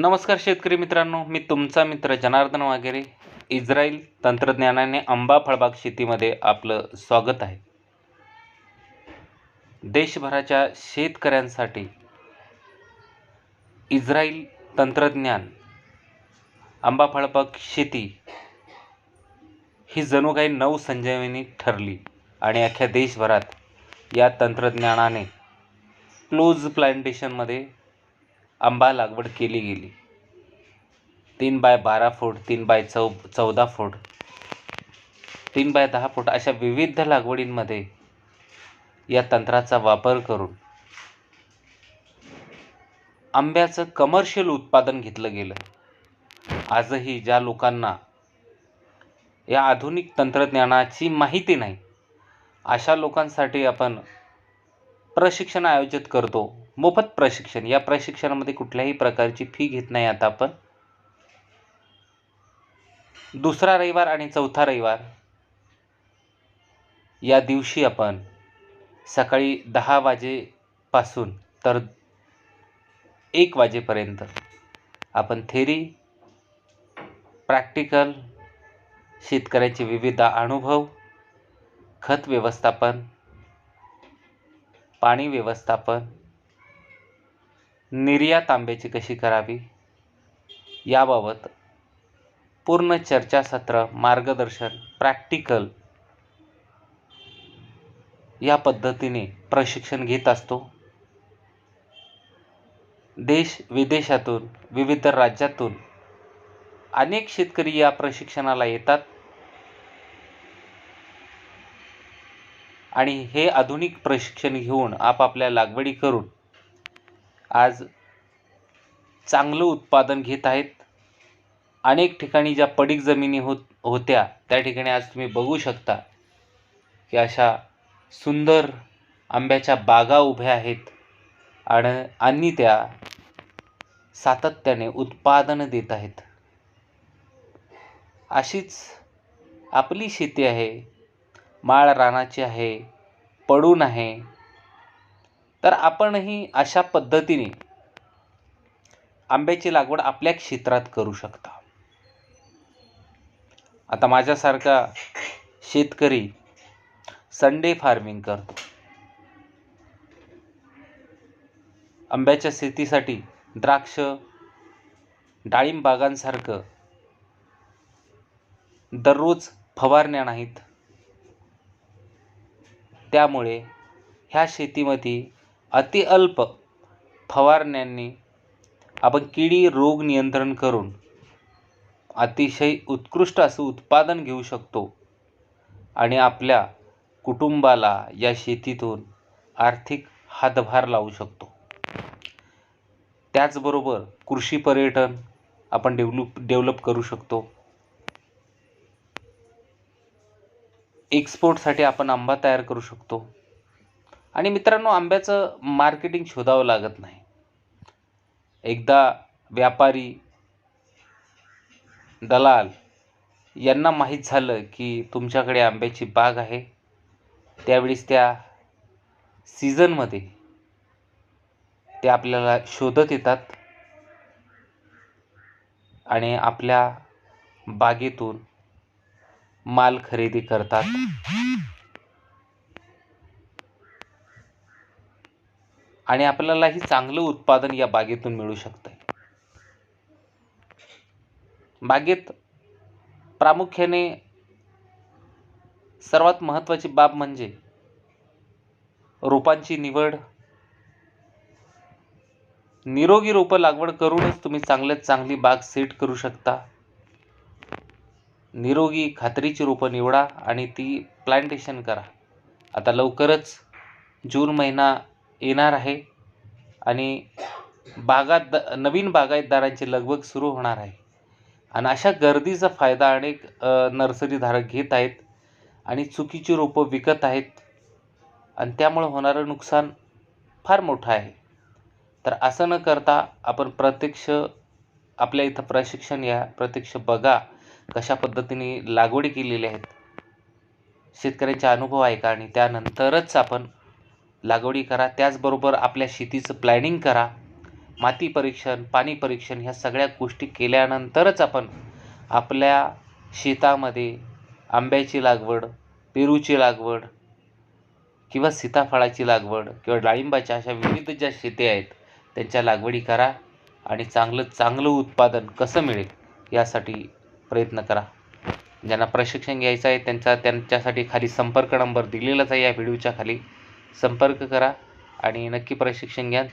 नमस्कार शेतकरी मित्रांनो मी तुमचा मित्र जनार्दन वागेरे इस्रायल तंत्रज्ञानाने आंबा फळबाग शेतीमध्ये आपलं स्वागत आहे. देशभराच्या शेतकऱ्यांसाठी इस्रायल तंत्रज्ञान आंबा फळबाग शेती ही जणू काही नवसंजीवनी ठरली आणि अख्ख्या देशभरात या तंत्रज्ञानाने क्लोज प्लांटेशनमध्ये आंबा लागवड केली गेली. तीन बाय बारा फूट तीन बाय चौ चौदा फूट तीन बाय दहा फूट अशा विविध लागवडींमध्ये या तंत्राचा वापर करून आंब्याचं कमर्शियल उत्पादन घेतलं गेलं. आजही ज्या लोकांना या आधुनिक तंत्रज्ञानाची माहिती नाही अशा लोकांसाठी आपण प्रशिक्षण आयोजित करतो. मोफत प्रशिक्षण. या प्रशिक्षणामध्ये कुठल्याही प्रकारची फी घेत नाही आता आपण. दुसरा रविवार आणि चौथा रविवार. या दिवशी आपण सकाळी दहा वाजेपासून तर एक वाजेपर्यंत आपण थेरी प्रॅक्टिकल शेतकऱ्याचे विविध अनुभव खत व्यवस्थापन पाणी व्यवस्थापन निर्यात आंब्याची कशी करावी? याबाबत पूर्ण चर्चासत्र मार्गदर्शन प्रॅक्टिकल या पद्धतीने प्रशिक्षण घेत असतो. देश विदेशातून विविध राज्यातून अनेक शेतकरी या प्रशिक्षणाला येतात. आणि हे आधुनिक प्रशिक्षण घेऊन आपापल्या लागवडी करून आज चांगलं उत्पादन घेत आहेत. अनेक ठिकाणी ज्या पडीक जमिनी होत होत्या त्या ठिकाणी आज तुम्ही बघू शकता की अशा सुंदर आंब्याच्या बागा उभ्या आहेत आणि आणि त्या सातत्याने उत्पादनं देत आहेत. अशीच आपली शेती आहे. माळ रानाची आहे पडून आहे. तर आपणही अशा पद्धतीने आंब्याची लागवड आपल्या क्षेत्रात करू शकता. आता माझ्यासारखा शेतकरी संडे फार्मिंग करतो. आंब्याच्या शेतीसाठी द्राक्ष डाळिंब बागांसारखं दररोज फवारण्या नाहीत. त्यामुळे ह्या शेतीमध्ये अतिअल्प फवारण्यांनी आपण किडी रोग नियंत्रण करून अतिशय उत्कृष्ट असं उत्पादन घेऊ शकतो. आणि आपल्या कुटुंबाला या शेतीतून आर्थिक हातभार लावू शकतो. त्याचबरोबर कृषी पर्यटन आपण डेव्हलप डेव्हलप करू शकतो. एक्सपोर्टसाठी आपण आंबा तयार करू शकतो. आणि मित्रांनो आंब्याचं मार्केटिंग शोधावं लागत नाही. एकदा व्यापारी दलाल यांना माहीत झालं की तुमच्याकडे आंब्याची बाग आहे त्यावेळेस त्या सीझनमध्ये ते आपल्याला शोधत येतात आणि आपल्या बागेतून माल खरेदी करतात. आणि आपल्यालाही चांगलं उत्पादन या बागेतून मिळू शकतं बागेत प्रामुख्याने सर्वात महत्त्वाची बाब म्हणजे रोपांची निवड. निरोगी रोपं लागवड करूनच तुम्ही चांगल्यात चांगली बाग सेट करू शकता. निरोगी खात्रीची रोपं निवडा आणि ती प्लांटेशन करा. आता लवकरच जून महिना येणार आहे आणि बागात नवीन बागायतदारांची लगबग सुरू होणार आहे. आणि अशा गर्दीचा फायदा अनेक नर्सरीधारक घेत आहेत आणि चुकीची रोपं विकत आहेत आणि त्यामुळं होणारं नुकसान फार मोठं आहे. तर असं न करता आपण प्रत्यक्ष आपल्या इथं प्रशिक्षण या प्रत्यक्ष बघा कशा पद्धतीने लागवडी केलेली आहेत. शेतकऱ्यांचे अनुभव ऐका आणि त्यानंतरच आपण लागवडी करा. त्याचबरोबर आपल्या शेतीचं प्लॅनिंग करा. माती परीक्षण पाणी परीक्षण ह्या सगळ्या गोष्टी केल्यानंतरच आपण आपल्या शेतामध्ये आंब्याची लागवड पेरूची लागवड किंवा सीताफळाची लागवड किंवा डाळिंबाच्या अशा विविध ज्या शेती आहेत त्यांच्या लागवडी करा आणि चांगलं चांगलं उत्पादन कसं मिळेल यासाठी प्रयत्न करा. ज्यांना प्रशिक्षण घ्यायचं आहे त्यांचा त्यांच्यासाठी खाली संपर्क नंबर दिलेलाच आहे या व्हिडिओच्या खाली. संपर्क करा आणि नक्की प्रशिक्षण घ्या.